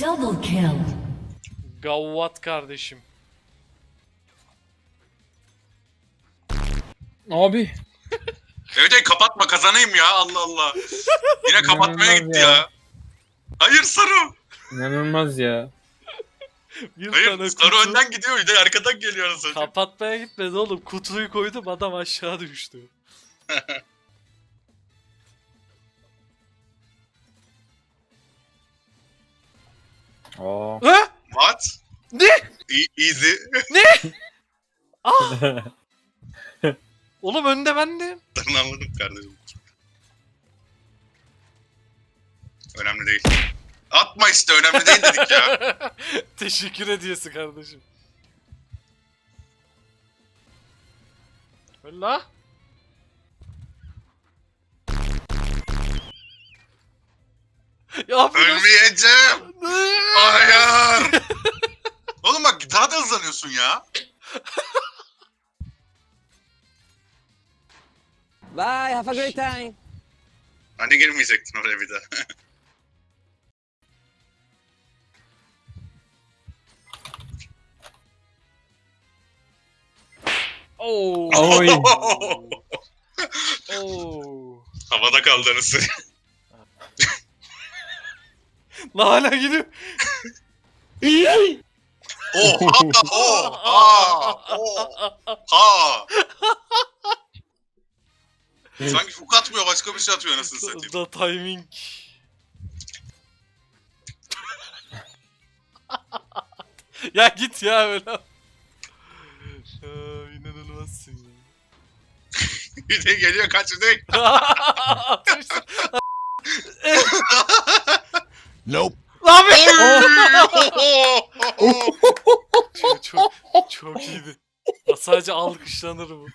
Double kill. Gavvat kardeşim. Abi. Evet evet, kapatma kazanayım ya Allah Allah. Yine kapatmaya gitti ya. ya. Hayır Saru. İnanılmaz ya. Bir Hayır tane Saru kutu önden gidiyor bir de arkadan geliyor kapatmaya gitmedi oğlum. Kutuyu koydum adam aşağı düştü. Aa. Ha? What? Ne? E- easy. Ah! Oğlum önde bendim. Ben anladım kardeşim. Önemli değil. Atma işte önemli değil dedik ya. Teşekkür ediyorsun kardeşim. Öyle la. Ya Ölmeyeceğim. Hayır. Oğlum bak daha da hızlanıyorsun ya. Bye, have a great time. Hani girmeyecektin oraya bir daha. Oo. Oy. Oo. Havada kaldı anası. La hala gidiyor. Oha! Oha! Oha! Sanki hook atmıyor başka bir şey atıyor anasını satayım. Da timing. ya git ya öyle. Aa, inanılmazsın ya. Bir de geliyor kaçacak. Nope. Lan be! çok, çok, çok iyiydi. Ya sadece alkışlanır bu.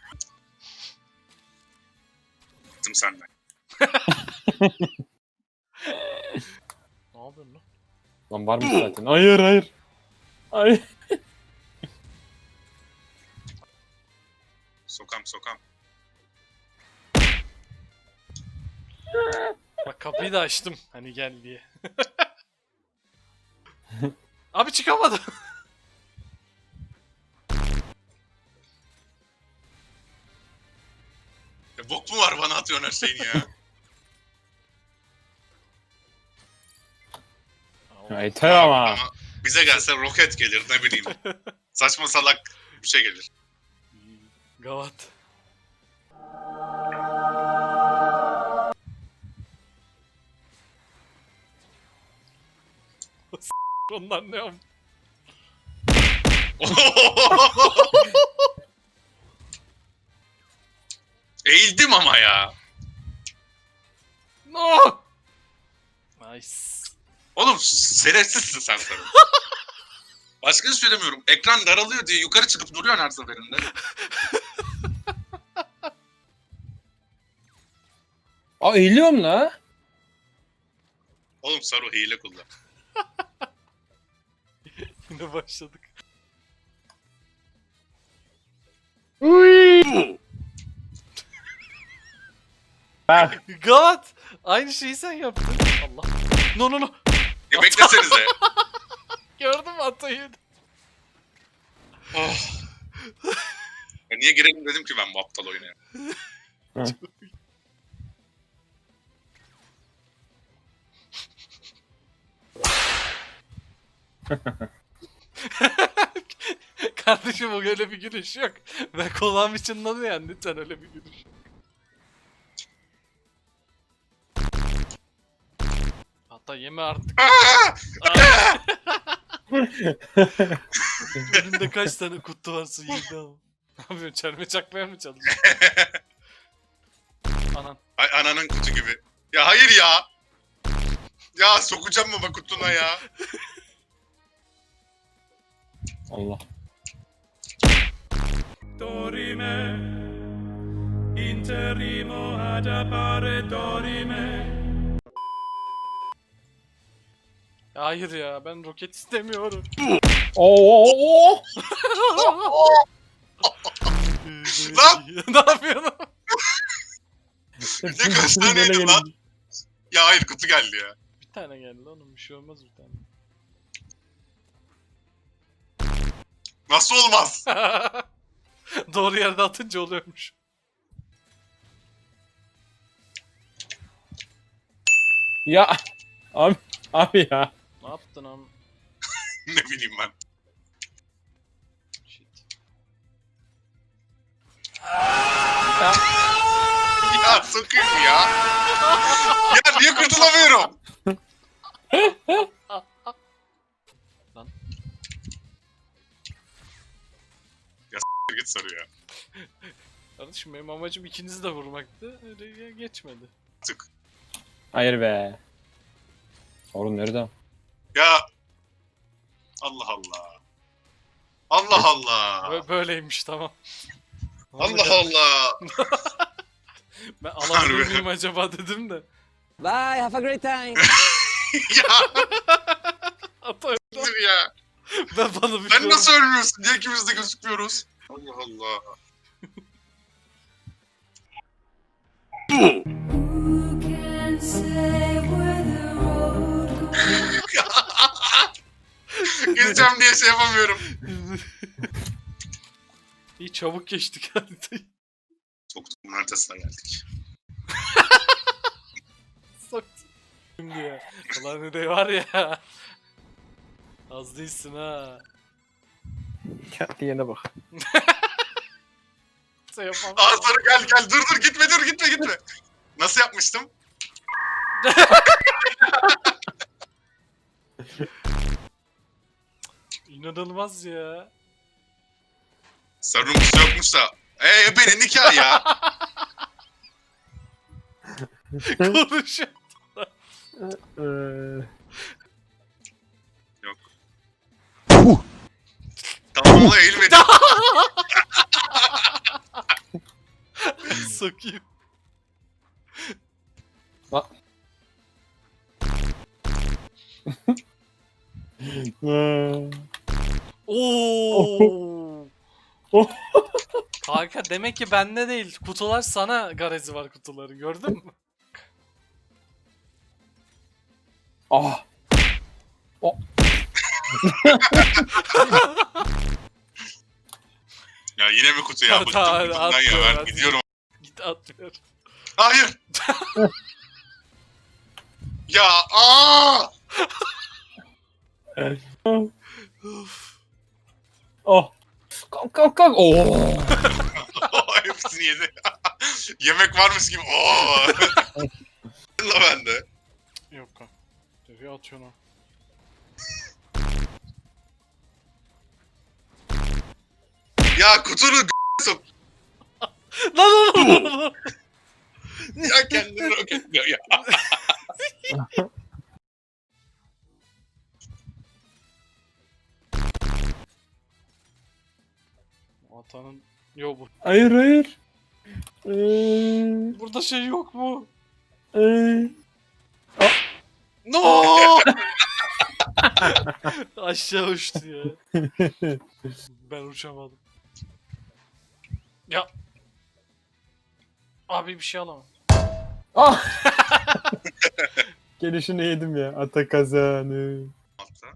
Bıktım senden. Ne yapıyorsun lan? Lan var mı zaten? Hayır hayır. Hayır. Sokam sokam. Bak kapıyı da açtım. Hani gel diye. Abi çıkamadım. Ya bok mu var bana atıyorsun her şeyini ya. Yeter ama. Ama bize gelse roket gelir ne bileyim. Saçma salak bir şey gelir. Gavat. Ondan ne? Eğildim ama ya. No! Nice. Oğlum şerefsizsin sen sarı. Başka hiç söylemiyorum. Ekran daralıyor diye yukarı çıkıp duruyorsun her seferinde. Aa eğiliyorum la. Oğlum Saru hile kullan. Yine başladık. Bak. Gavat! Aynı şeyi sen yaptın. Allah. No no no. Ya beklesenize. Gördün mü Atay'ı? oh. Ya niye girelim dedim ki ben bu aptal oyuna. ya. Kardeşim o öyle bir gülüş yok. Ben kulağım çınladı yani lütfen öyle bir gülüş. Hatta yeme artık. Önünde kaç tane kutu varsa yedi ama. Ne yapıyorsun? Çelme çakmaya mı çalışıyorsun? Anan. Ay ananın kutu gibi. Ya hayır ya. Ya sokacağım mı bak kutuna ya? Allah dorime interimo ad appare dorime Hayır ya ben roket istemiyorum. Oo. Lan! ne yapıyorsun? Bir de kaç taneydi lan? Ya hayır kutu geldi ya. Bir tane geldi oğlum bir şey olmaz bir tane. Nasıl olmaz? Doğru yerde atınca oluyormuş. Ya abi abi ya. Ne yaptın am? ne bileyim ben. Shit. Ya sokayım ya. ya niye kurtulamıyorum? Ya s**t git sarı ya. Kardeşim benim amacım ikinizi de vurmaktı. Öyle geçmedi. Tık. Hayır be. Sorun nerede? Ya. Allah Allah. Allah Allah. Bö- Böyleymiş tamam. Allah Allah. Ben alabilir miyim acaba dedim de. Bye, have a great time. ya Ata ya. ben bana bir Sen şey nasıl ölmüyorsun? Niye ikimiz de gözükmüyoruz? Allah Allah. Goes? Geleceğim diye şey yapamıyorum. İyi çabuk geçtik haritayı. Soktuğumun haritasına geldik. Soktum. Şimdi ya. Ulan ne de var ya. Az değilsin ha. Diyene bak. Sen yapamam. Gel gel dur dur gitme dur gitme gitme. Nasıl yapmıştım? İnanılmaz ya. Sarımsı yokmuş da. Eee benim nikah ya. Konuşuyor. tamam ola eğilmedi. Sokayım. Oo. Oh. Kanka demek ki bende değil. Kutular sana garezi var kutuların. Gördün mü? ah. ya yine mi kutu ya? Bıktım Tamam, ya ben at. gidiyorum. Git atmıyor. Hayır. ya aa! Oh. Kalk kalk kalk. Oh. Hepsini yedi. Yemek varmış gibi. Oo. La bende. Yok kanka. Nereye atıyorsun o? Ya kutunu g- sok. Lan lan lan lan. Ya kendini roketliyor ya. Atanın... Yo bu. Hayır hayır. Ee, Burada şey yok mu? ee. No! Aşağı uçtu ya. ben uçamadım. Ya. Abi bir şey alamam. Ah. Gelişini yedim ya. Ata kazanı. Altta.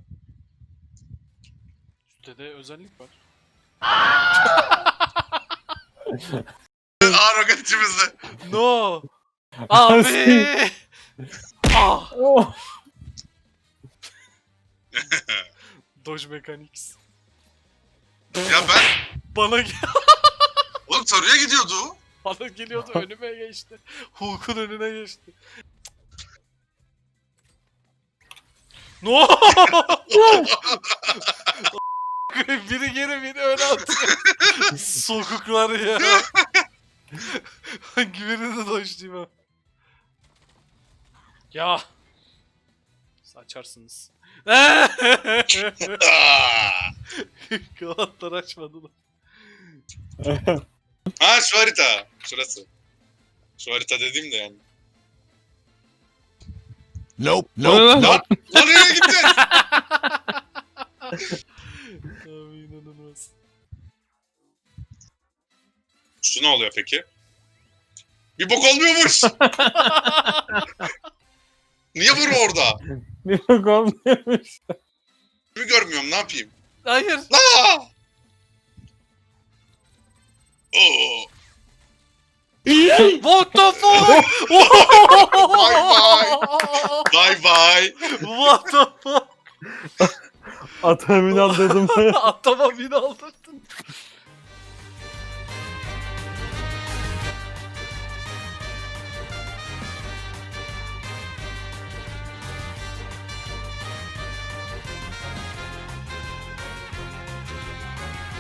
Üstte de özellik var. Aa roket içimizde. No! Abi! ah! Oh. Dodge Mechanics. Ya ben Bana gel oğlum sarıya gidiyordu. bana geliyordu önüme geçti. Hulk'un önüne geçti. No! biri geri biri öne atıyor. Sokuklar ya. Hangi birini de dojlayayım ha? Ya. Saçarsınız. Aa! Kanatlar açmadılar. Ha şu harita. Şurası. Şu harita dediğim de yani. Nope. Lan nereye gittin? Abi inanılmaz. Şu ne oluyor peki? Bir bok olmuyormuş. Niye vur orada? Bir bak olmuyormuş. Bir görmüyorum ne yapayım? Hayır. Aa! Oo. What the fuck? Bye bye. Bye bye. What the fuck? Ata emin aldırdım. Atama bin aldırdın.